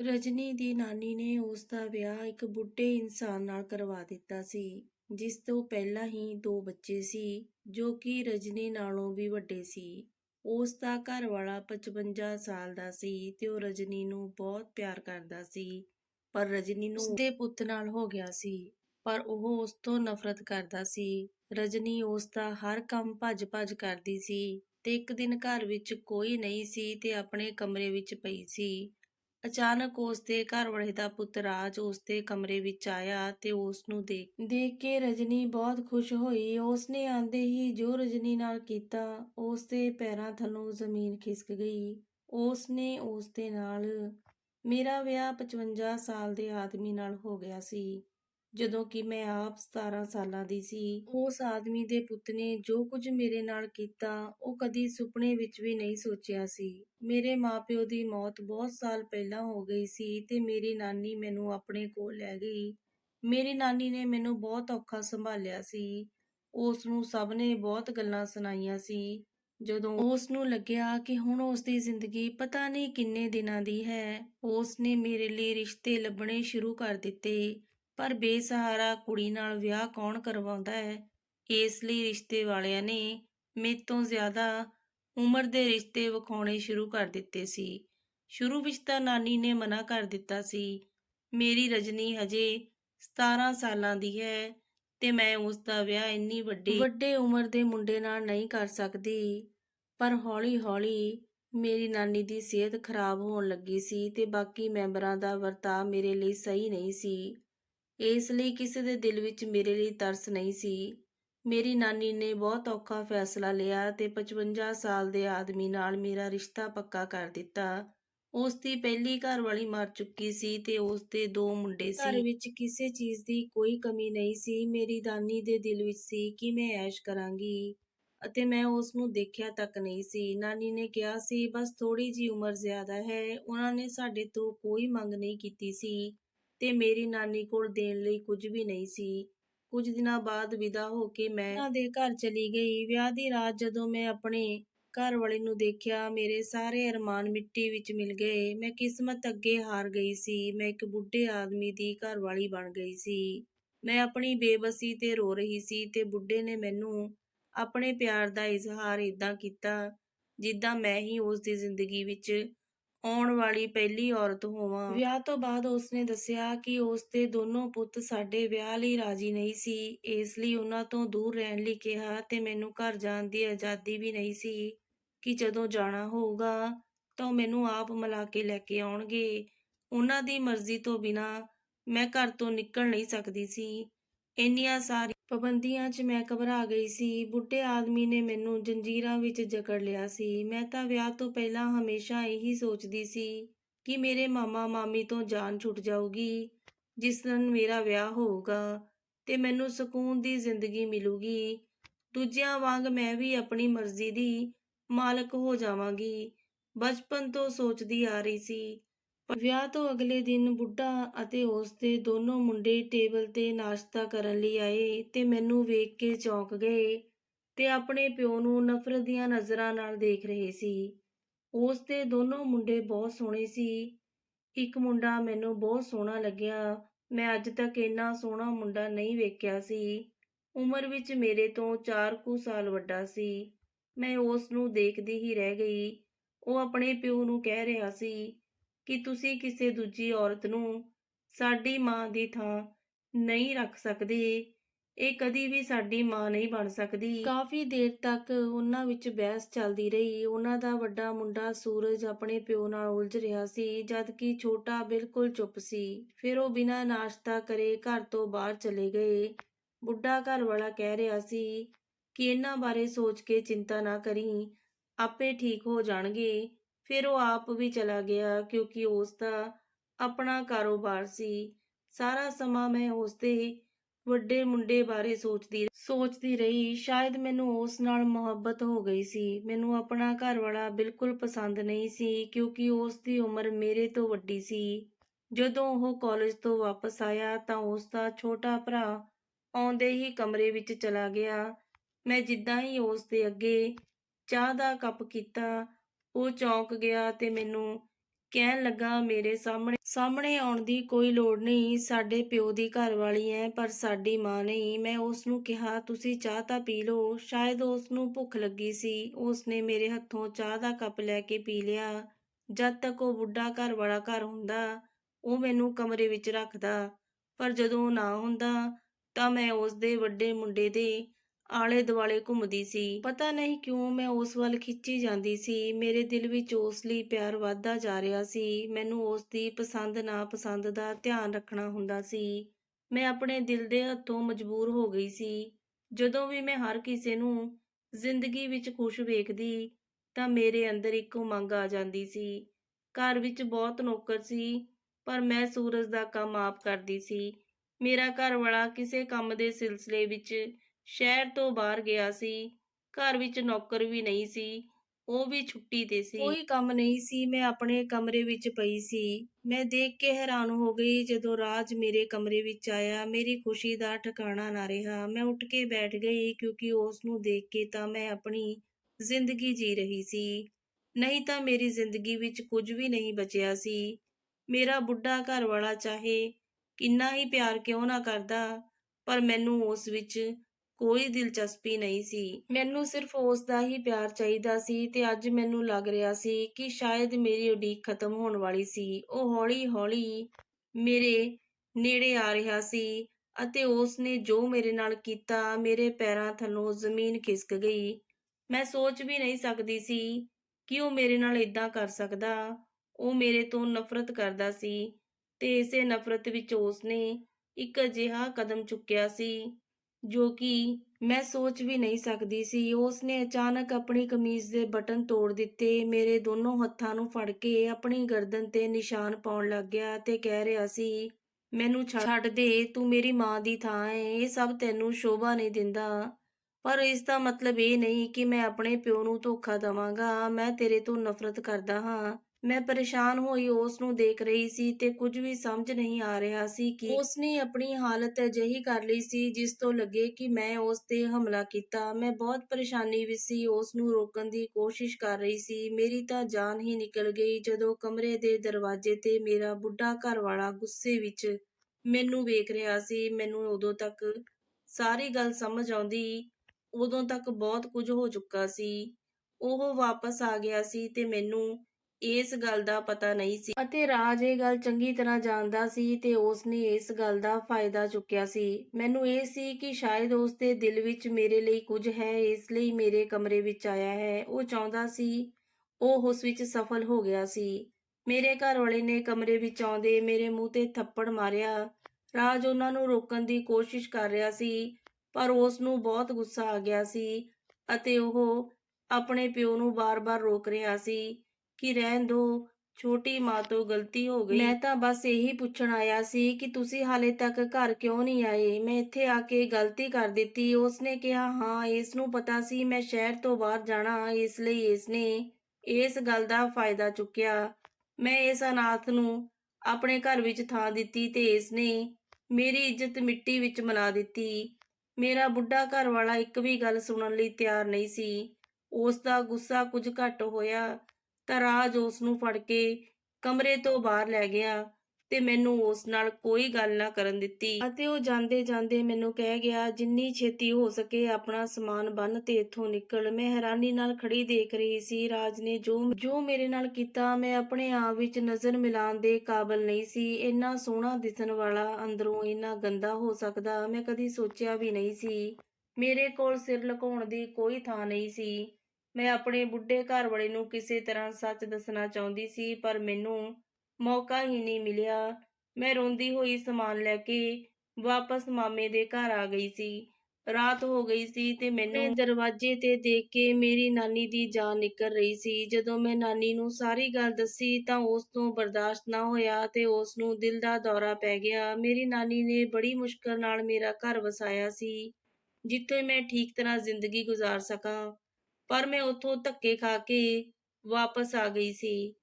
ਰਜਨੀ ਦੀ ਨਾਨੀ ਨੇ ਉਸ ਦਾ ਵਿਆਹ ਇੱਕ ਬੁੱਢੇ ਇਨਸਾਨ ਨਾਲ ਕਰਵਾ ਦਿੱਤਾ ਸੀ, ਜਿਸ ਤੋਂ ਪਹਿਲਾਂ ਹੀ ਦੋ ਬੱਚੇ ਸੀ, ਜੋ ਕਿ ਰਜਨੀ ਨਾਲੋਂ ਵੀ ਵੱਡੇ ਸੀ। ਉਸ ਦਾ ਘਰ ਵਾਲਾ 55 ਸਾਲ ਦਾ ਸੀ ਤੇ ਉਹ ਰਜਨੀ ਨੂੰ ਬਹੁਤ ਪਿਆਰ ਕਰਦਾ ਸੀ, ਪਰ ਰਜਨੀ ਨੂੰ ਉਸਦੇ ਪੁੱਤ ਨਾਲ ਹੋ ਗਿਆ ਸੀ, ਪਰ ਉਹ ਉਸ ਤੋਂ ਨਫ਼ਰਤ ਕਰਦਾ ਸੀ। ਰਜਨੀ ਉਸ ਦਾ ਹਰ ਕੰਮ ਭੱਜ-ਭੱਜ ਕਰਦੀ ਸੀ ਤੇ ਇੱਕ ਦਿਨ ਘਰ ਵਿੱਚ ਕੋਈ ਨਹੀਂ ਸੀ ਤੇ ਆਪਣੇ ਕਮਰੇ ਵਿੱਚ ਪਈ ਸੀ। ਅਚਾਨਕ ਉਸ ਦੇ ਘਰ ਵਾਲੇ ਦਾ ਪੁੱਤ ਰਾਜ ਉਸ ਦੇ ਕਮਰੇ ਵਿੱਚ ਆਇਆ ਤੇ ਉਸ ਨੂੰ ਦੇਖ ਦੇਖ ਕੇ ਰਜਨੀ ਬਹੁਤ ਖੁਸ਼ ਹੋਈ। ਉਸ ਨੇ ਆਂਦੇ ਹੀ ਜੋ ਰਜਨੀ ਨਾਲ ਕੀਤਾ ਉਸ ਦੇ ਪੈਰਾਂ ਥੱਲੋਂ ਜ਼ਮੀਨ ਖਿਸਕ ਗਈ। ਉਸ ਨੇ ਉਸ ਦੇ ਨਾਲ, ਮੇਰਾ ਵਿਆਹ 55 ਸਾਲ ਦੇ ਆਦਮੀ ਨਾਲ ਹੋ ਗਿਆ ਸੀ। ਜਦੋਂ ਕਿ ਮੈਂ ਆਪ 17 ਸਾਲਾਂ ਦੀ ਸੀ, ਉਸ ਆਦਮੀ ਦੇ ਪੁੱਤ ਨੇ ਜੋ ਕੁਝ ਮੇਰੇ ਨਾਲ ਕੀਤਾ, ਉਹ ਕਦੀ ਸੁਪਨੇ ਵਿੱਚ ਵੀ ਨਹੀਂ ਸੋਚਿਆ ਸੀ। ਮੇਰੇ ਮਾਪਿਓ ਦੀ ਮੌਤ ਬਹੁਤ ਸਾਲ ਪਹਿਲਾਂ ਹੋ ਗਈ ਸੀ ਤੇ ਮੇਰੀ ਨਾਨੀ ਮੈਨੂੰ ਆਪਣੇ ਕੋਲ ਲੈ ਗਈ। ਮੇਰੀ ਨਾਨੀ ਨੇ ਮੈਨੂੰ ਬਹੁਤ ਔਖਾ ਸੰਭਾਲਿਆ ਸੀ। ਉਸ ਨੂੰ ਸਭ ਨੇ ਬਹੁਤ ਗੱਲਾਂ ਸੁਣਾਈਆਂ ਸੀ। ਜਦੋਂ ਉਸ ਨੂੰ ਲੱਗਿਆ ਕਿ ਹੁਣ ਉਸ ਦੀ ਜ਼ਿੰਦਗੀ ਪਤਾ ਨਹੀਂ ਕਿੰਨੇ ਦਿਨਾਂ ਦੀ ਹੈ, ਉਸ ਨੇ ਮੇਰੇ ਲਈ ਰਿਸ਼ਤੇ ਲੱਭਣੇ ਸ਼ੁਰੂ ਕਰ ਦਿੱਤੇ। ਪਰ ਬੇਸਹਾਰਾ ਕੁੜੀ ਨਾਲ ਵਿਆਹ ਕੌਣ ਕਰਵਾਉਂਦਾ ਹੈ? ਇਸ ਲਈ ਰਿਸ਼ਤੇ ਵਾਲਿਆਂ ਨੇ ਮੇਰੇ ਤੋਂ ਜ਼ਿਆਦਾ ਉਮਰ ਦੇ ਰਿਸ਼ਤੇ ਵਿਖਾਉਣੇ ਸ਼ੁਰੂ ਕਰ ਦਿੱਤੇ ਸੀ। ਸ਼ੁਰੂ ਵਿੱਚ ਤਾਂ ਨਾਨੀ ਨੇ ਮਨਾ ਕਰ ਦਿੱਤਾ ਸੀ, ਮੇਰੀ ਰਜਨੀ ਹਜੇ 17 ਸਾਲਾਂ ਦੀ ਹੈ ਤੇ ਮੈਂ ਉਸ ਦਾ ਵਿਆਹ ਇੰਨੀ ਵੱਡੀ ਵੱਡੇ ਉਮਰ ਦੇ ਮੁੰਡੇ ਨਾਲ ਨਹੀਂ ਕਰ ਸਕਦੀ। ਪਰ ਹੌਲੀ-ਹੌਲੀ ਮੇਰੀ ਨਾਨੀ ਦੀ ਸਿਹਤ ਖਰਾਬ ਹੋਣ ਲੱਗੀ ਸੀ ਤੇ ਬਾਕੀ ਮੈਂਬਰਾਂ ਦਾ ਵਰਤਾਅ ਮੇਰੇ ਲਈ ਸਹੀ ਨਹੀਂ ਸੀ। ਇਸ ਲਈ ਕਿਸੇ ਦੇ ਦਿਲ ਵਿੱਚ ਮੇਰੇ ਲਈ ਤਰਸ ਨਹੀਂ ਸੀ। ਮੇਰੀ ਨਾਨੀ ਨੇ ਬਹੁਤ ਔਖਾ ਫੈਸਲਾ ਲਿਆ ਤੇ 55 ਸਾਲ ਦੇ ਆਦਮੀ ਨਾਲ ਮੇਰਾ ਰਿਸ਼ਤਾ ਪੱਕਾ ਕਰ ਦਿੱਤਾ। ਉਸ ਦੀ ਪਹਿਲੀ ਘਰ ਵਾਲੀ ਮਰ ਚੁੱਕੀ ਸੀ ਤੇ ਉਸ ਦੇ ਦੋ ਮੁੰਡੇ ਸੀ। ਘਰ ਵਿੱਚ ਕਿਸੇ ਚੀਜ਼ ਦੀ ਕੋਈ ਕਮੀ ਨਹੀਂ ਸੀ। ਮੇਰੀ ਦਾਨੀ ਦੇ ਦਿਲ ਵਿੱਚ ਸੀ ਕਿ ਮੈਂ ਐਸ਼ ਕਰਾਂਗੀ ਅਤੇ ਮੈਂ ਉਸ ਨੂੰ ਦੇਖਿਆ ਤੱਕ ਨਹੀਂ ਸੀ। ਨਾਨੀ ਨੇ ਕਿਹਾ ਸੀ, ਬਸ ਥੋੜੀ ਜੀ ਉਮਰ ਜ਼ਿਆਦਾ ਹੈ। ਉਹਨਾਂ ਨੇ ਸਾਡੇ ਤੋਂ ਕੋਈ ਮੰਗ ਨਹੀਂ ਕੀਤੀ ਸੀ। ਤੇ ਮੇਰੀ ਨਾਨੀ ਕੋਲ ਦੇਣ ਲਈ ਕੁਝ ਵੀ ਨਹੀਂ ਸੀ। ਕੁਝ ਦਿਨਾਂ ਬਾਅਦ ਵਿਦਾ ਹੋ ਕੇ ਮੈਂ ਉਹਨਾਂ ਦੇ ਘਰ ਚਲੀ ਗਈ। ਵਿਆਹ ਦੀ ਰਾਤ ਜਦੋਂ ਮੈਂ ਆਪਣੇ ਘਰ ਵਾਲੇ ਨੂੰ ਦੇਖਿਆ, ਮੇਰੇ ਸਾਰੇ ਅਰਮਾਨ ਮਿੱਟੀ ਵਿੱਚ ਮਿਲ ਗਏ। ਮੈਂ ਕਿਸਮਤ ਅੱਗੇ ਹਾਰ ਗਈ ਸੀ। ਮੈਂ ਇੱਕ ਬੁੱਢੇ ਆਦਮੀ ਦੀ ਘਰ ਵਾਲੀ ਬਣ ਗਈ ਸੀ। ਮੈਂ ਆਪਣੀ ਬੇਬਸੀ ਤੇ ਰੋ ਰਹੀ ਸੀ ਤੇ ਬੁੱਢੇ ਨੇ ਮੈਨੂੰ ਆਪਣੇ ਪਿਆਰ ਦਾ ਇਜ਼ਹਾਰ ਇਦਾਂ ਕੀਤਾ ਜਿੱਦਾਂ ਮੈਂ ਹੀ ਉਸ ਦੀ ਜ਼ਿੰਦਗੀ ਵਿੱਚ ਆਉਣ ਵਾਲੀ ਪਹਿਲੀ ਔਰਤ ਹੋਵਾਂ। ਵਿਆਹ ਤੋਂ ਬਾਅਦ ਉਸਨੇ ਦੱਸਿਆ ਕਿ ਉਸ ਦੋਨੋਂ ਪੁੱਤ ਸਾਡੇ ਵਿਆਹ ਲਈ ਰਾਜੀ ਨਹੀਂ ਸੀ। ਇਸ ਲਈ ਉਹਨਾਂ ਤੋਂ ਦੂਰ ਰਹਿਣ ਲਈ ਕਿਹਾ ਤੇ ਮੈਨੂੰ ਘਰ ਜਾਣ ਦੀ ਆਜ਼ਾਦੀ ਵੀ ਨਹੀਂ ਸੀ ਕਿ ਜਦੋਂ ਜਾਣਾ ਹੋਊਗਾ ਤਾਂ ਉਹ ਮੈਨੂੰ ਆਪ ਮਿਲਾ ਕੇ ਲੈ ਕੇ ਆਉਣਗੇ। ਉਹਨਾਂ ਦੀ ਮਰਜ਼ੀ ਤੋਂ ਬਿਨਾ ਮੈਂ ਘਰ ਤੋਂ ਨਿਕਲ ਨਹੀਂ ਸਕਦੀ ਸੀ। ਇੰਨੀਆਂ ਸਾਰੀਆਂ ਪਾਬੰਦੀਆਂ 'ਚ ਮੈਂ ਘਬਰਾ ਗਈ ਸੀ। ਬੁੱਢੇ ਆਦਮੀ ਨੇ ਮੈਨੂੰ ਜੰਜੀਰਾਂ ਵਿੱਚ ਜਕੜ ਲਿਆ ਸੀ। ਮੈਂ ਤਾਂ ਵਿਆਹ ਤੋਂ ਪਹਿਲਾਂ ਹਮੇਸ਼ਾ ਇਹੀ ਸੋਚਦੀ ਸੀ ਕਿ ਮੇਰੇ ਮਾਮਾ ਮਾਮੀ ਤੋਂ ਜਾਨ ਛੁੱਟ ਜਾਊਗੀ, ਜਿਸ ਦਿਨ ਮੇਰਾ ਵਿਆਹ ਹੋਊਗਾ ਤੇ ਮੈਨੂੰ ਸਕੂਨ ਦੀ ਜ਼ਿੰਦਗੀ ਮਿਲੂਗੀ। ਦੂਜਿਆਂ ਵਾਂਗ ਮੈਂ ਵੀ ਆਪਣੀ ਮਰਜ਼ੀ ਦੀ ਮਾਲਕ ਹੋ ਜਾਵਾਂਗੀ। ਬਚਪਨ ਤੋਂ ਸੋਚਦੀ ਆ ਰਹੀ ਸੀ ਵਿਆਹ ਤੋਂ ਅਗਲੇ ਦਿਨ ਬੁੱਢਾ ਅਤੇ ਉਸ ਦੇ ਦੋਨੋਂ ਮੁੰਡੇ ਟੇਬਲ ਤੇ ਨਾਸ਼ਤਾ ਕਰਨ ਲਈ ਆਏ ਤੇ ਮੈਨੂੰ ਵੇਖ ਕੇ ਚੌਂਕ ਗਏ ਤੇ ਆਪਣੇ ਪਿਓ ਨੂੰ ਨਫ਼ਰਤ ਦੀਆਂ ਨਜ਼ਰਾਂ ਨਾਲ ਦੇਖ ਰਹੇ ਸੀ। ਉਸ ਦੇ ਦੋਨੋਂ ਮੁੰਡੇ ਬਹੁਤ ਸੋਹਣੇ ਸੀ। ਇੱਕ ਮੁੰਡਾ ਮੈਨੂੰ ਬਹੁਤ ਸੋਹਣਾ ਲੱਗਿਆ। ਮੈਂ ਅੱਜ ਤੱਕ ਇੰਨਾ ਸੋਹਣਾ ਮੁੰਡਾ ਨਹੀਂ ਵੇਖਿਆ ਸੀ। ਉਮਰ ਵਿੱਚ ਮੇਰੇ ਤੋਂ 4 ਕੁ ਸਾਲ ਵੱਡਾ ਸੀ। ਮੈਂ ਉਸ ਨੂੰ ਦੇਖਦੀ ਹੀ ਰਹਿ ਗਈ। ਉਹ ਆਪਣੇ ਪਿਓ ਨੂੰ ਕਹਿ ਰਿਹਾ ਸੀ ਕਿ ਤੁਸੀਂ ਕਿਸੇ ਦੂਜੀ ਔਰਤ ਨੂੰ ਸਾਡੀ ਮਾਂ ਦੀ ਥਾਂ ਨਹੀਂ ਰੱਖ ਸਕਦੇ। ਇਹ ਕਦੀ ਵੀ ਸਾਡੀ ਮਾਂ ਨਹੀਂ ਬਣ ਸਕਦੀ। ਕਾਫੀ ਦੇਰ ਤੱਕ ਉਹਨਾਂ ਵਿੱਚ ਬਹਿਸ ਚੱਲਦੀ ਰਹੀ। ਉਹਨਾਂ ਦਾ ਵੱਡਾ ਮੁੰਡਾ ਸੂਰਜ ਆਪਣੇ ਪਿਓ ਨਾਲ ਉਲਝ ਰਿਹਾ ਸੀ ਜਦ ਕਿ ਛੋਟਾ ਬਿਲਕੁਲ ਚੁੱਪ ਸੀ। ਫਿਰ ਉਹ ਬਿਨਾਂ ਨਾਸ਼ਤਾ ਕਰੇ ਘਰ ਤੋਂ ਬਾਹਰ ਚਲੇ ਗਏ। ਬੁੱਢਾ ਘਰ ਵਾਲਾ ਕਹਿ ਰਿਹਾ ਸੀ ਕਿ ਇਹਨਾਂ ਬਾਰੇ ਸੋਚ ਕੇ ਚਿੰਤਾ ਨਾ ਕਰੀ, ਆਪੇ ਠੀਕ ਹੋ ਜਾਣਗੇ। ਫਿਰ ਉਹ ਆਪ ਵੀ ਚਲਾ ਗਿਆ ਕਿਉਂਕਿ ਉਸ ਦਾ ਆਪਣਾ ਕਾਰੋਬਾਰ ਸੀ। ਸਾਰਾ ਸਮਾਂ ਮੈਂ ਉਸ ਦੇ ਵੱਡੇ ਮੁੰਡੇ ਬਾਰੇ ਸੋਚਦੀ ਸੋਚਦੀ ਰਹੀ। ਸ਼ਾਇਦ ਮੈਨੂੰ ਉਸ ਨਾਲ ਮੁਹੱਬਤ ਹੋ ਗਈ ਸੀ। ਮੈਨੂੰ ਆਪਣਾ ਘਰ ਵਾਲਾ ਬਿਲਕੁਲ ਪਸੰਦ ਨਹੀਂ ਸੀ ਕਿਉਂਕਿ ਉਸ ਦੀ ਉਮਰ ਮੇਰੇ ਤੋਂ ਵੱਡੀ ਸੀ। ਜਦੋਂ ਉਹ ਕਾਲਜ ਤੋਂ ਵਾਪਸ ਆਇਆ ਤਾਂ ਉਸ ਦਾ ਛੋਟਾ ਭਰਾ ਆਉਂਦੇ ਹੀ ਕਮਰੇ ਵਿੱਚ ਚਲਾ ਗਿਆ। ਮੈਂ ਜਿੱਦਾਂ ਹੀ ਉਸ ਦੇ ਅੱਗੇ ਚਾਹ ਦਾ ਕੱਪ ਕੀਤਾ ਉਹ ਚੌਂਕ ਗਿਆ ਤੇ ਮੈਨੂੰ ਕਹਿਣ ਲੱਗਾ, ਮੇਰੇ ਸਾਹਮਣੇ ਸਾਹਮਣੇ ਆਉਣ ਦੀ ਕੋਈ ਲੋੜ ਨਹੀਂ, ਸਾਡੇ ਪਿਓ ਦੀ ਘਰ ਵਾਲੀ ਐ, ਪਰ ਸਾਡੀ ਮਾਂ ਨਹੀਂ। ਮੈਂ ਉਸ ਨੂੰ ਕਿਹਾ, ਤੁਸੀਂ ਚਾਹ ਤਾਂ ਪੀ ਲਓ। ਸ਼ਾਇਦ ਉਸ ਨੂੰ ਭੁੱਖ ਲੱਗੀ ਸੀ। ਉਸ ਨੇ ਮੇਰੇ ਹੱਥੋਂ ਚਾਹ ਦਾ ਕੱਪ ਲੈ ਕੇ ਪੀ ਲਿਆ। ਜਦ ਤੱਕ ਉਹ ਬੁੱਢਾ ਘਰ ਵਾਲਾ ਘਰ ਹੁੰਦਾ, ਉਹ ਮੈਨੂੰ ਕਮਰੇ ਵਿੱਚ ਰੱਖਦਾ। ਪਰ ਜਦੋਂ ਉਹ ਨਾ ਹੁੰਦਾ, ਤਾਂ ਮੈਂ ਉਸ ਦੇ ਵੱਡੇ ਮੁੰਡੇ ਦੇ ਆਲੇ ਦੁਆਲੇ ਘੁੰਮਦੀ ਸੀ। ਪਤਾ ਨਹੀਂ ਕਿਉਂ ਮੈਂ ਉਸ ਵੱਲ ਖਿੱਚੀ ਜਾਂਦੀ ਸੀ। ਮੇਰੇ ਦਿਲ ਵਿੱਚ ਉਸ ਲਈ ਪਿਆਰ ਵੱਧਦਾ ਜਾ ਰਿਹਾ ਸੀ। ਮੈਨੂੰ ਉਸ ਦੀ ਪਸੰਦ ਨਾ ਪਸੰਦ ਦਾ ਧਿਆਨ ਰੱਖਣਾ ਹੁੰਦਾ ਸੀ। ਮੈਂ ਆਪਣੇ ਦਿਲ ਦੇ ਹੱਥੋਂ ਮਜਬੂਰ ਹੋ ਗਈ ਸੀ। ਜਦੋਂ ਵੀ ਮੈਂ ਹਰ ਕਿਸੇ ਨੂੰ ਜ਼ਿੰਦਗੀ ਵਿੱਚ ਖੁਸ਼ ਵੇਖਦੀ, ਤਾਂ ਮੇਰੇ ਅੰਦਰ ਇੱਕੋ ਮੰਗ ਆ ਜਾਂਦੀ ਸੀ। ਘਰ ਵਿੱਚ ਬਹੁਤ ਨੌਕਰ ਸੀ, ਪਰ ਮੈਂ ਸੂਰਜ ਦਾ ਕੰਮ ਆਪ ਕਰਦੀ ਸੀ। ਮੇਰਾ ਘਰ ਵਾਲਾ ਕਿਸੇ ਕੰਮ ਦੇ ਸਿਲਸਿਲੇ ਵਿੱਚ ਸ਼ਹਿਰ ਤੋਂ ਬਾਹਰ ਗਿਆ ਸੀ, ਘਰ ਵਿੱਚ ਨੌਕਰ ਵੀ ਨਹੀਂ ਸੀ, ਉਹ ਵੀ ਛੁੱਟੀ ਤੇ ਸੀ। ਕੋਈ ਕੰਮ ਨਹੀਂ ਸੀ, ਮੈਂ ਆਪਣੇ ਕਮਰੇ ਵਿੱਚ ਪਈ ਸੀ। ਮੈਂ ਦੇਖ ਕੇ ਹੈਰਾਨ ਹੋ ਗਈ ਜਦੋਂ ਰਾਜ ਮੇਰੇ ਕਮਰੇ ਵਿੱਚ ਆਇਆ, ਮੇਰੀ ਖੁਸ਼ੀ ਦਾ ਠਿਕਾਣਾ ਨਾ ਰਿਹਾ। ਮੈਂ ਉੱਠ ਕੇ ਬੈਠ ਗਈ ਕਿਉਂਕਿ ਉਸ ਨੂੰ ਦੇਖ ਕੇ ਤਾਂ ਮੈਂ ਆਪਣੀ ਜ਼ਿੰਦਗੀ ਜੀ ਰਹੀ ਸੀ। ਨਹੀਂ ਤਾਂ ਮੇਰੀ ਜ਼ਿੰਦਗੀ ਵਿੱਚ ਕੁਝ ਵੀ ਨਹੀਂ ਬਚਿਆ ਸੀ। ਮੇਰਾ ਬੁੱਢਾ ਘਰ ਵਾਲਾ ਚਾਹੇ ਕਿੰਨਾ ਹੀ ਪਿਆਰ ਕਿਉਂ ਨਾ ਕਰਦਾ, ਪਰ ਮੈਨੂੰ ਉਸ ਵਿੱਚ ਕੋਈ ਦਿਲਚਸਪੀ ਨਹੀਂ ਸੀ। ਮੈਨੂੰ ਸਿਰਫ ਉਸ ਦਾ ਹੀ ਪਿਆਰ ਚਾਹੀਦਾ ਸੀ ਤੇ ਅੱਜ ਮੈਨੂੰ ਲੱਗ ਰਿਹਾ ਸੀ ਕਿ ਸ਼ਾਇਦ ਮੇਰੀ ਉਡੀਕ ਖਤਮ ਹੋਣ ਵਾਲੀ ਸੀ। ਉਹ ਹੌਲੀ-ਹੌਲੀ ਮੇਰੇ ਨੇੜੇ ਆ ਰਿਹਾ ਸੀ ਅਤੇ ਉਸ ਨੇ ਜੋ ਮੇਰੇ ਨਾਲ ਕੀਤਾ, ਮੇਰੇ ਪੈਰਾਂ ਥੱਲੋਂ ਜ਼ਮੀਨ ਖਿਸਕ ਗਈ। ਮੈਂ ਸੋਚ ਵੀ ਨਹੀਂ ਸਕਦੀ ਸੀ ਕਿ ਉਹ ਮੇਰੇ ਨਾਲ ਇਦਾਂ ਕਰ ਸਕਦਾ। ਉਹ ਮੇਰੇ ਤੋਂ ਨਫ਼ਰਤ ਕਰਦਾ ਸੀ ਤੇ ਇਸੇ ਨਫ਼ਰਤ ਵਿੱਚ ਉਸ ਨੇ ਇੱਕ ਅਜਿਹਾ ਕਦਮ ਚੁੱਕਿਆ ਸੀ। ਜੋ ਕਿ ਮੈਂ ਸੋਚ ਵੀ ਨਹੀਂ ਸਕਦੀ ਸੀ। ਉਸ ਨੇ ਅਚਾਨਕ ਆਪਣੀ ਕਮੀਜ਼ ਦੇ ਬਟਨ ਤੋੜ ਦਿੱਤੇ। ਮੇਰੇ ਦੋਨੋਂ ਹੱਥਾਂ ਨੂੰ ਫੜ ਕੇ ਆਪਣੀ ਗਰਦਨ ਤੇ ਨਿਸ਼ਾਨ ਪਾਉਣ ਲੱਗ ਗਿਆ ਤੇ ਕਹਿ ਰਿਹਾ ਸੀ, ਮੈਨੂੰ ਛੱਡ ਦੇ, ਤੂੰ ਮੇਰੀ ਮਾਂ ਦੀ ਥਾਂ ਹੈ ਇਹ ਸਭ ਤੈਨੂੰ ਸ਼ੋਭਾ ਨਹੀਂ ਦਿੰਦਾ। ਪਰ ਇਸ ਦਾ ਮਤਲਬ ਇਹ ਨਹੀਂ ਕਿ ਮੈਂ ਆਪਣੇ ਪਿਓ ਨੂੰ ਧੋਖਾ ਦਵਾਂਗਾ। ਮੈਂ ਤੇਰੇ ਤੋਂ ਨਫ਼ਰਤ ਕਰਦਾ ਹਾਂ। ਮੈਂ ਪਰੇਸ਼ਾਨ ਹੋਈ, ਉਸ ਨੂੰ ਦੇਖ ਰਹੀ ਸੀ ਤੇ ਕੁਝ ਵੀ ਸਮਝ ਨਹੀਂ ਆ ਰਿਹਾ ਸੀ ਕਿ ਉਸ ਨੇ ਆਪਣੀ ਹਾਲਤ ਅਜਿਹੀ ਕਰ ਲਈ ਸੀ ਜਿਸ ਤੋਂ ਲੱਗੇ ਕਿ ਮੈਂ ਉਸ ਤੇ ਹਮਲਾ ਕੀਤਾ। ਮੈਂ ਬਹੁਤ ਪਰੇਸ਼ਾਨੀ ਵਿੱਚ ਸੀ, ਉਸ ਨੂੰ ਰੋਕਣ ਦੀ ਕੋਸ਼ਿਸ਼ ਕਰ ਰਹੀ ਸੀ। ਮੇਰੀ ਤਾਂ ਜਾਨ ਹੀ ਨਿਕਲ ਗਈ ਜਦੋਂ ਕਮਰੇ ਦੇ ਦਰਵਾਜ਼ੇ ਤੇ ਮੇਰਾ ਬੁੱਢਾ ਘਰ ਵਾਲਾ ਗੁੱਸੇ ਵਿੱਚ ਮੈਨੂੰ ਵੇਖ ਰਿਹਾ ਸੀ। ਮੈਨੂੰ ਉਦੋਂ ਤੱਕ ਸਾਰੀ ਗੱਲ ਸਮਝ ਆਉਂਦੀ, ਉਦੋਂ ਤੱਕ ਬਹੁਤ ਕੁਝ ਹੋ ਚੁੱਕਾ ਸੀ। ਉਹ ਵਾਪਸ ਆ ਗਿਆ ਸੀ ਤੇ ਮੈਨੂੰ ਇਸ ਗੱਲ ਦਾ ਪਤਾ ਨਹੀਂ ਸੀ। ਅਤੇ ਰਾਜ ਇਹ ਗੱਲ ਚੰਗੀ ਤਰ੍ਹਾਂ ਜਾਣਦਾ ਸੀ ਤੇ ਉਸ ਨੇ ਇਸ ਗੱਲ ਦਾ ਫਾਇਦਾ ਚੁੱਕਿਆ ਸੀ। ਮੈਨੂੰ ਇਹ ਸੀ ਕਿ ਸ਼ਾਇਦ ਉਸ ਦੇ ਦਿਲ ਵਿੱਚ ਮੇਰੇ ਲਈ ਕੁਝ ਹੈ, ਇਸ ਲਈ ਮੇਰੇ ਕਮਰੇ ਵਿੱਚ ਆਇਆ ਹੈ। ਉਹ ਚਾਹੁੰਦਾ ਸੀ, ਉਹ ਉਸ ਵਿੱਚ ਸਫਲ ਹੋ ਗਿਆ ਸੀ। ਮੇਰੇ ਘਰ ਵਾਲੇ ਨੇ ਕਮਰੇ ਵਿੱਚ ਆਉਂਦੇ ਮੇਰੇ ਮੂੰਹ ਤੇ ਥੱਪੜ ਮਾਰਿਆ। ਰਾਜ ਉਹਨਾਂ ਨੂੰ ਰੋਕਣ ਦੀ ਕੋਸ਼ਿਸ਼ ਕਰ ਰਿਹਾ ਸੀ, ਪਰ ਉਸ ਨੂੰ ਬਹੁਤ ਗੁੱਸਾ ਆ ਗਿਆ ਸੀ ਅਤੇ ਉਹ ਆਪਣੇ ਪਿਓ ਨੂੰ ਬਾਰ-ਬਾਰ ਰੋਕ ਰਿਹਾ ਸੀ। ਕਿ ਰਹਿਣ ਦੋ, ਛੋਟੀ ਮਾਂ ਤੋਂ ਗਲਤੀ ਹੋ ਗਈ। ਮੈਂ ਤਾਂ ਬਸ ਇਹੀ ਪੁੱਛਣ ਆਇਆ ਸੀ ਕਿ ਤੁਸੀਂ ਹਾਲੇ ਤੱਕ ਘਰ ਕਿਉਂ ਨਹੀਂ ਆਏ? ਮੈਂ ਇੱਥੇ ਆ ਕੇ ਗਲਤੀ ਕਰ ਦਿੱਤੀ। ਉਸਨੇ ਕਿਹਾ, ਹਾਂ, ਇਸ ਨੂੰ ਪਤਾ ਸੀ, ਮੈਂ ਸ਼ਹਿਰ ਤੋਂ ਬਾਹਰ ਜਾਣਾ, ਇਸ ਲਈ ਇਸ ਨੇ ਇਸ ਗੱਲ ਦਾ ਫਾਇਦਾ ਚੁੱਕਿਆ। ਮੈਂ ਇਸ ਅਨਾਥ ਨੂੰ ਆਪਣੇ ਘਰ ਵਿੱਚ ਥਾਂ ਦਿੱਤੀ ਤੇ ਇਸ ਨੇ ਮੇਰੀ ਇੱਜ਼ਤ ਮਿੱਟੀ ਵਿੱਚ ਮਿਲਾ ਦਿੱਤੀ। ਮੇਰਾ ਬੁੱਢਾ ਘਰ ਵਾਲਾ ਇੱਕ ਵੀ ਗੱਲ ਸੁਣਨ ਲਈ ਤਿਆਰ ਨਹੀਂ ਸੀ। ਉਸ ਦਾ ਗੁੱਸਾ ਕੁਝ ਘੱਟ ਹੋਇਆ। ਤਾਂ ਰਾਜ ਉਸ ਨੂੰ ਫੜ ਕੇ ਕਮਰੇ ਤੋਂ ਬਾਹਰ ਲੈ ਗਿਆ ਤੇ ਮੈਨੂੰ ਉਸ ਨਾਲ ਕੋਈ ਗੱਲ ਨਾ ਕਰਨ ਦਿੱਤੀ। ਅਤੇ ਉਹ ਜਾਂਦੇ ਜਾਂਦੇ ਮੈਨੂੰ ਕਹਿ ਗਿਆ, ਜਿੰਨੀ ਛੇਤੀ ਹੋ ਸਕੇ ਆਪਣਾ ਸਮਾਨ ਬੰਨ ਤੇ ਇੱਥੋਂ ਨਿਕਲ। ਮੈਂ ਹੈਰਾਨੀ ਨਾਲ ਖੜੀ ਦੇਖ ਰਹੀ ਸੀ, ਰਾਜ ਨੇ ਜੋ ਜੋ ਮੇਰੇ ਨਾਲ ਕੀਤਾ, ਮੈਂ ਆਪਣੇ ਆਪ ਵਿੱਚ ਨਜ਼ਰ ਮਿਲਾਉਣ ਦੇ ਕਾਬਲ ਨਹੀਂ ਸੀ। ਇੰਨਾ ਸੋਹਣਾ ਦਿਸਣ ਵਾਲਾ ਅੰਦਰੋਂ ਇੰਨਾ ਗੰਦਾ ਹੋ ਸਕਦਾ, ਮੈਂ ਕਦੀ ਸੋਚਿਆ ਵੀ ਨਹੀਂ ਸੀ। ਮੇਰੇ ਕੋਲ ਸਿਰ ਲੁਕਾਉਣ ਦੀ ਕੋਈ ਥਾਂ ਨਹੀਂ ਸੀ। ਮੈਂ ਆਪਣੇ ਬੁੱਢੇ ਘਰ ਵਾਲੇ ਨੂੰ ਕਿਸੇ ਤਰ੍ਹਾਂ ਸੱਚ ਦੱਸਣਾ ਚਾਹੁੰਦੀ ਸੀ, ਪਰ ਮੈਨੂੰ ਮੌਕਾ ਹੀ ਨਹੀਂ ਮਿਲਿਆ। ਮੈਂ ਰੋਂਦੀ ਹੋਈ ਸਮਾਨ ਲੈ ਕੇ ਵਾਪਸ ਮਾਮੇ ਦੇ ਘਰ ਆ ਗਈ ਸੀ। ਰਾਤ ਹੋ ਗਈ ਸੀ ਤੇ ਮੈਨੂੰ ਦਰਵਾਜ਼ੇ ਤੇ ਦੇਖ ਕੇ ਮੇਰੀ ਨਾਨੀ ਦੀ ਜਾਨ ਨਿਕਲ ਰਹੀ ਸੀ। ਜਦੋਂ ਮੈਂ ਨਾਨੀ ਨੂੰ ਸਾਰੀ ਗੱਲ ਦੱਸੀ ਤਾਂ ਉਸ ਤੋਂ ਬਰਦਾਸ਼ਤ ਨਾ ਹੋਇਆ ਤੇ ਉਸ ਨੂੰ ਦਿਲ ਦਾ ਦੌਰਾ ਪੈ ਗਿਆ। ਮੇਰੀ ਨਾਨੀ ਨੇ ਬੜੀ ਮੁਸ਼ਕਲ ਨਾਲ ਮੇਰਾ ਘਰ ਵਸਾਇਆ ਸੀ, ਜਿੱਥੇ ਮੈਂ ਠੀਕ ਤਰ੍ਹਾਂ ਜ਼ਿੰਦਗੀ ਗੁਜ਼ਾਰ ਸਕਾਂ। ਪਰ ਮੈਂ ਉੱਥੋਂ ਧੱਕੇ ਖਾ ਕੇ ਵਾਪਸ ਆ ਗਈ ਸੀ।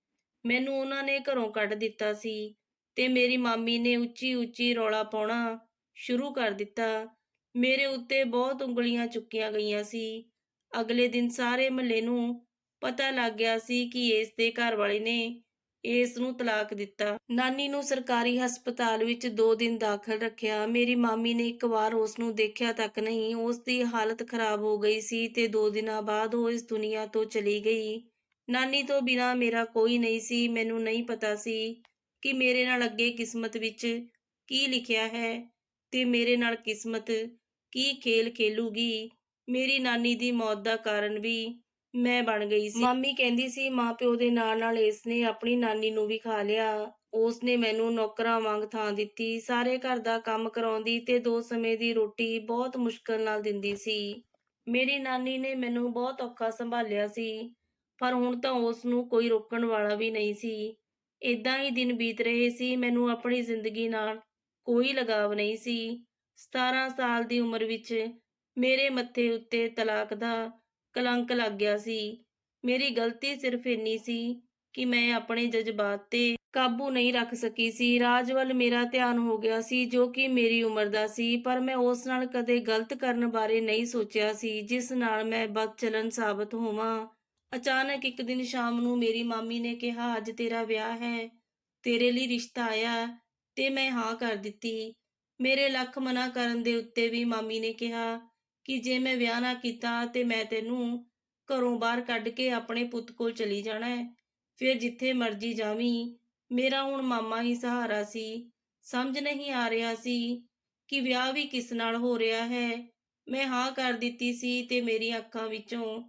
ਮੈਨੂੰ ਉਹਨਾਂ ਨੇ ਘਰੋਂ ਕੱਢ ਦਿੱਤਾ ਸੀ ਤੇ ਮੇਰੀ ਮਾਮੀ ਨੇ ਉੱਚੀ ਉੱਚੀ ਰੌਲਾ ਪਾਉਣਾ ਸ਼ੁਰੂ ਕਰ ਦਿੱਤਾ। ਮੇਰੇ ਉੱਤੇ ਬਹੁਤ ਉਂਗਲੀਆਂ ਚੁੱਕੀਆਂ ਗਈਆਂ ਸੀ। ਅਗਲੇ ਦਿਨ ਸਾਰੇ ਮਹੱਲੇ ਨੂੰ ਪਤਾ ਲੱਗ ਗਿਆ ਸੀ ਕਿ ਇਸ ਦੇ ਘਰ ਵਾਲੇ ਨੇ ਇਸ ਨੂੰ ਤਲਾਕ ਦਿੱਤਾ। ਨਾਨੀ ਨੂੰ ਸਰਕਾਰੀ ਹਸਪਤਾਲ ਵਿੱਚ 2 ਦਿਨ ਦਾਖਲ ਰੱਖਿਆ। ਮੇਰੀ ਮਾਮੀ ਨੇ ਇੱਕ ਵਾਰ ਉਸ ਨੂੰ ਦੇਖਿਆ ਤੱਕ ਨਹੀਂ ਉਸ ਦੀ ਹਾਲਤ ਖਰਾਬ ਹੋ ਗਈ ਸੀ ਤੇ 2 ਦਿਨਾਂ ਬਾਅਦ ਉਹ ਇਸ ਦੁਨੀਆ ਤੋਂ ਚਲੀ ਗਈ। ਨਾਨੀ ਤੋਂ ਬਿਨਾ ਮੇਰਾ ਕੋਈ ਨਹੀਂ ਸੀ, ਮੈਨੂੰ ਨਹੀਂ ਪਤਾ ਸੀ ਕਿ ਮੇਰੇ ਨਾਲ ਅੱਗੇ ਕਿਸਮਤ ਵਿੱਚ ਕੀ ਲਿਖਿਆ ਹੈ ਤੇ ਮੇਰੇ ਨਾਲ ਕਿਸਮਤ ਕੀ ਖੇਲ ਖੇਲੂਗੀ। ਮੇਰੀ ਨਾਨੀ ਦੀ ਮੌਤ ਦਾ ਕਾਰਨ ਵੀ ਮੈਂ ਬਣ ਗਈ ਸੀ। ਮਾਮੀ ਕਹਿੰਦੀ ਸੀ ਮਾਪਿਓ ਦੇ ਨਾਲ ਨਾਲ ਇਸ ਨੇ ਆਪਣੀ ਨਾਨੀ ਨੂੰ ਵੀ ਖਾ ਲਿਆ। ਉਸ ਨੇ ਮੈਨੂੰ ਨੌਕਰਾਂ ਵਾਂਗ ਥਾਂ ਦਿੱਤੀ। ਸਾਰੇ ਘਰ ਦਾ ਕੰਮ ਕਰਾਉਂਦੀ ਤੇ ਦੋ ਸਮੇਂ ਦੀ ਰੋਟੀ ਬਹੁਤ ਮੁਸ਼ਕਲ ਨਾਲ ਦਿੰਦੀ ਸੀ। ਮੇਰੀ ਨਾਨੀ ਨੇ ਮੈਨੂੰ ਬਹੁਤ ਔਖਾ ਸੰਭਾਲਿਆ ਸੀ, ਪਰ ਹੁਣ ਤਾਂ ਉਸ ਨੂੰ ਕੋਈ ਰੋਕਣ ਵਾਲਾ ਵੀ ਨਹੀਂ ਸੀ। ਇਦਾਂ ਹੀ ਦਿਨ ਬੀਤ ਰਹੇ ਸੀ। ਮੈਨੂੰ ਆਪਣੀ ਜ਼ਿੰਦਗੀ ਨਾਲ ਕੋਈ ਲਗਾਵ ਨਹੀਂ ਸੀ। 17 ਸਾਲ ਦੀ ਉਮਰ ਵਿੱਚ ਮੇਰੇ ਮੱਥੇ ਉੱਤੇ ਤਲਾਕ ਦਾ ਕਲੰਕ ਲੱਗ ਗਿਆ ਸੀ। ਮੇਰੀ ਗਲਤੀ ਸਿਰਫ ਇੰਨੀ ਸੀ ਕਿ ਮੈਂ ਆਪਣੇ ਜਜ਼ਬਾਤ ਤੇ ਕਾਬੂ ਨਹੀਂ ਰੱਖ ਸਕੀ ਸੀ। ਰਾਜ ਵੱਲ ਮੇਰਾ ਧਿਆਨ ਹੋ ਗਿਆ ਸੀ ਜੋ ਕਿ ਮੇਰੀ ਉਮਰ ਦਾ ਸੀ, ਪਰ ਮੈਂ ਉਸ ਨਾਲ ਕਦੇ ਗਲਤ ਕਰਨ ਬਾਰੇ ਨਹੀਂ ਸੋਚਿਆ ਸੀ, ਜਿਸ ਨਾਲ ਮੈਂ ਬਦਚਲਨ ਸਾਬਤ ਹੋਵਾਂ। ਅਚਾਨਕ ਇੱਕ ਦਿਨ ਸ਼ਾਮ ਨੂੰ ਮੇਰੀ ਮਾਮੀ ਨੇ ਕਿਹਾ, ਅੱਜ ਤੇਰਾ ਵਿਆਹ ਹੈ, ਤੇਰੇ ਲਈ ਰਿਸ਼ਤਾ ਆਇਆ ਤੇ ਮੈਂ ਹਾਂ ਕਰ ਦਿੱਤੀ। ਮੇਰੇ ਲੱਖ ਮਨਾ ਕਰਨ ਦੇ ਉੱਤੇ ਵੀ ਮਾਮੀ ਨੇ ਕਿਹਾ ਕਿ ਜੇ ਮੈਂ ਵਿਆਹ ਨਾ ਕੀਤਾ ਤੇ ਮੈਂ ਤੈਨੂੰ ਘਰੋਂ ਬਾਹਰ ਕੱਢ ਕੇ ਆਪਣੇ ਪੁੱਤ ਕੋਲ ਚਲੀ ਜਾਣਾ ਹੈ। ਫਿਰ ਜਿੱਥੇ ਮਰਜ਼ੀ ਜਾਵੀਂ। ਮੇਰਾ ਹੁਣ ਮਾਮਾ ਹੀ ਸਹਾਰਾ ਸੀ। ਸਮਝ ਨਹੀਂ ਆ ਰਿਹਾ ਸੀ ਕਿ ਵਿਆਹ ਵੀ ਕਿਸ ਨਾਲ ਹੋ ਰਿਹਾ ਹੈ। ਮੈਂ ਹਾਂ ਕਰ ਦਿੱਤੀ ਸੀ ਤੇ ਮੇਰੀਆਂ ਅੱਖਾਂ ਵਿੱਚੋਂ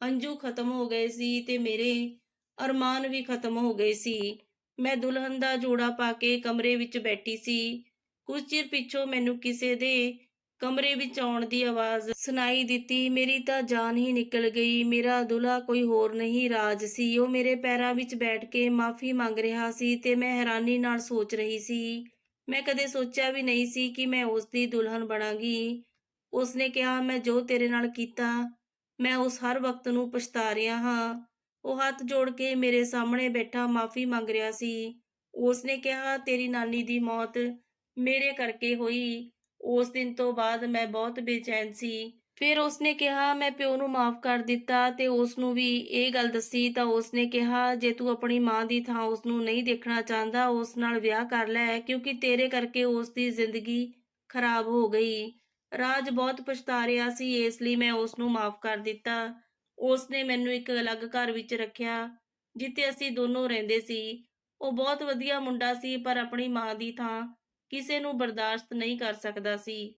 ਹੰਝੂ ਖਤਮ ਹੋ ਗਏ ਸੀ ਤੇ ਮੇਰੇ ਅਰਮਾਨ ਵੀ ਖਤਮ ਹੋ ਗਏ ਸੀ। ਮੈਂ ਦੁਲਹਨ ਦਾ ਜੋੜਾ ਪਾ ਕੇ ਕਮਰੇ ਵਿੱਚ ਬੈਠੀ ਸੀ। ਕੁਝ ਚਿਰ ਪਿੱਛੋਂ ਮੈਨੂੰ ਕਿਸੇ ਦੇ ਕਮਰੇ ਵਿੱਚ ਆਉਣ ਦੀ ਆਵਾਜ਼ ਸੁਣਾਈ ਦਿੱਤੀ। ਮੇਰੀ ਤਾਂ ਜਾਨ ਹੀ ਨਿਕਲ ਗਈ। ਮੇਰਾ ਦੁल्हा ਕੋਈ ਹੋਰ ਨਹੀਂ ਰਾਜ ਸੀ। ਉਹ ਮੇਰੇ ਪੈਰਾਂ ਵਿੱਚ ਬੈਠ ਕੇ ਮਾਫੀ ਮੰਗ ਰਿਹਾ ਸੀ ਤੇ ਮੈਂ ਹੈਰਾਨੀ ਨਾਲ ਸੋਚ ਰਹੀ ਸੀ। ਮੈਂ ਕਦੇ ਸੋਚਿਆ ਵੀ ਨਹੀਂ ਸੀ ਕਿ ਮੈਂ ਉਸ ਦੀ ਦੁਲਹਨ ਬਣਾਂਗੀ। ਉਸਨੇ ਕਿਹਾ, ਮੈਂ ਜੋ ਤੇਰੇ ਨਾਲ ਕੀਤਾ, ਮੈਂ ਉਸ ਹਰ ਵਕਤ ਨੂੰ ਪਛਤਾ ਰਿਹਾ ਹਾਂ। ਉਹ ਹੱਥ ਜੋੜ ਕੇ ਮੇਰੇ ਸਾਹਮਣੇ ਬੈਠਾ ਮਾਫੀ ਮੰਗ ਰਿਹਾ ਸੀ। ਉਸਨੇ ਕਿਹਾ, ਤੇਰੀ ਨਾਨੀ ਦੀ ਮੌਤ ਮੇਰੇ ਕਰਕੇ ਹੋਈ। ਉਸ ਦਿਨ ਤੋਂ ਬਾਅਦ ਮੈਂ ਬਹੁਤ ਬੇਚੈਨ ਸੀ। ਫਿਰ ਉਸਨੇ ਕਿਹਾ, ਮੈਂ ਪਿਓ ਨੂੰ ਮਾਫ ਕਰ ਦਿੱਤਾ ਤੇ ਉਸ ਨੂੰ ਵੀ ਇਹ ਗੱਲ ਦੱਸੀ ਤਾਂ ਉਸਨੇ ਕਿਹਾ, ਜੇ ਤੂੰ ਆਪਣੀ ਮਾਂ ਦੀ ਥਾਂ ਉਸ ਨੂੰ ਨਹੀਂ ਦੇਖਣਾ ਚਾਹੁੰਦਾ, ਉਸ ਨਾਲ ਵਿਆਹ ਕਰ ਲੈ, ਕਿਉਂਕਿ ਤੇਰੇ ਕਰਕੇ ਉਸ ਦੀ ਜ਼ਿੰਦਗੀ ਖਰਾਬ ਹੋ ਗਈ। ਰਾਜ ਬਹੁਤ ਪਛਤਾ ਰਿਹਾ ਸੀ, ਇਸ ਲਈ ਮੈਂ ਉਸ ਨੂੰ ਮਾਫ ਕਰ ਦਿੱਤਾ। ਉਸ ਨੇ ਮੈਨੂੰ ਇੱਕ ਅਲੱਗ ਘਰ ਵਿੱਚ ਰੱਖਿਆ, ਜਿੱਥੇ ਅਸੀਂ ਦੋਨੋਂ ਰਹਿੰਦੇ ਸੀ। ਉਹ ਬਹੁਤ ਵਧੀਆ ਮੁੰਡਾ ਸੀ, ਪਰ ਆਪਣੀ ਮਾਂ ਦੀ ਥਾਂ ਕਿਸੇ ਨੂੰ ਬਰਦਾਸ਼ਤ ਨਹੀਂ ਕਰ ਸਕਦਾ ਸੀ।